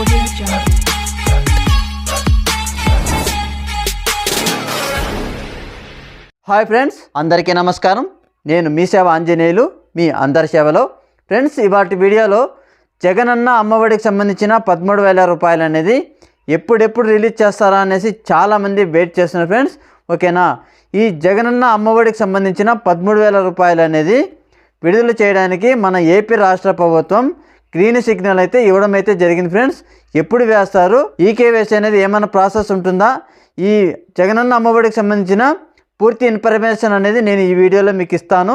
Hi friends అందరికీ నమస్కారం. నేను మీ సేవ ఆంజనేయులు మీ అందరి సేవలో. ఫ్రెండ్స్ ఇవాటి వీడియోలో జగనన్న అమ్మఒడికి సంబంధించిన పదమూడు వేల రూపాయలు అనేది ఎప్పుడెప్పుడు రిలీజ్ చేస్తారా అనేసి చాలామంది వెయిట్ చేస్తున్నారు ఫ్రెండ్స్ ఓకేనా? ఈ జగనన్న అమ్మఒడికి సంబంధించిన పదమూడు వేల రూపాయలు అనేది విడుదల చేయడానికి మన ఏపీ రాష్ట్ర ప్రభుత్వం గ్రీన్ సిగ్నల్ అయితే ఇవ్వడం అయితే జరిగింది ఫ్రెండ్స్. ఎప్పుడు వేస్తారు? ఈకేవేసీ అనేది ఏమైనా ప్రాసెస్ ఉంటుందా? ఈ జగనన్న అమ్మఒడికి సంబంధించిన పూర్తి ఇన్ఫర్మేషన్ అనేది నేను ఈ వీడియోలో మీకు ఇస్తాను.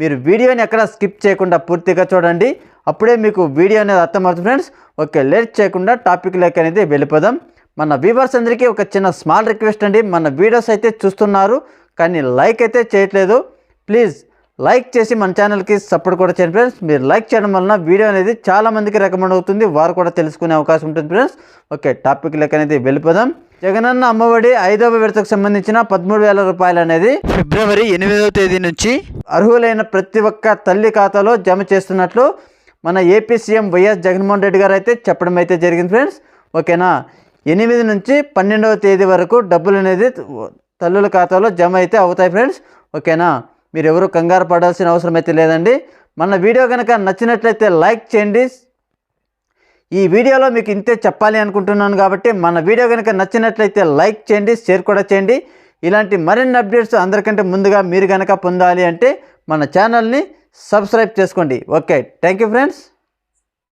మీరు వీడియోని ఎక్కడ స్కిప్ చేయకుండా పూర్తిగా చూడండి. అప్పుడే మీకు వీడియో అనేది అర్థమవుతుంది ఫ్రెండ్స్. ఓకే లేట్ చేయకుండా టాపిక్ లెక్క అనేది వెళ్ళిపోదాం. మన వ్యూవర్స్ అందరికీ ఒక చిన్న స్మాల్ రిక్వెస్ట్ అండి. మన వీడియోస్ అయితే చూస్తున్నారు కానీ లైక్ అయితే చేయట్లేదు. ప్లీజ్ లైక్ చేసి మన ఛానల్కి సపోర్ట్ కూడా చేయండి ఫ్రెండ్స్. మీరు లైక్ చేయడం వలన వీడియో అనేది చాలామందికి రికమెండ్ అవుతుంది. వారు కూడా తెలుసుకునే అవకాశం ఉంటుంది ఫ్రెండ్స్. ఓకే టాపిక్ లెక్క అనేది వెళ్ళిపోదాం. జగనన్న అమ్మఒడి ఐదవ విడతకు సంబంధించిన పదమూడు వేల రూపాయలు అనేది ఫిబ్రవరి ఎనిమిదవ తేదీ నుంచి అర్హులైన ప్రతి ఒక్క తల్లి ఖాతాలో జమ చేస్తున్నట్లు మన AP CM YS Jaganmohan Reddy గారు అయితే చెప్పడం అయితే జరిగింది ఫ్రెండ్స్. ఓకేనా? ఎనిమిది నుంచి పన్నెండవ తేదీ వరకు డబ్బులు అనేది తల్లుల ఖాతాలో జమ అయితే అవుతాయి ఫ్రెండ్స్. ఓకేనా? మీరు ఎవరు కంగారు పడాల్సిన అవసరం అయితే లేదండి. మన వీడియో కనుక నచ్చినట్లయితే లైక్ చేయండి. ఈ వీడియోలో మీకు ఇంతే చెప్పాలి అనుకుంటున్నాను కాబట్టి మన వీడియో కనుక నచ్చినట్లయితే లైక్ చేయండి షేర్ కూడా చేయండి. ఇలాంటి మరిన్ని అప్డేట్స్ అందరికంటే ముందుగా మీరు కనుక పొందాలి అంటే మన ఛానల్ని సబ్స్క్రైబ్ చేసుకోండి. Okay thank you friends.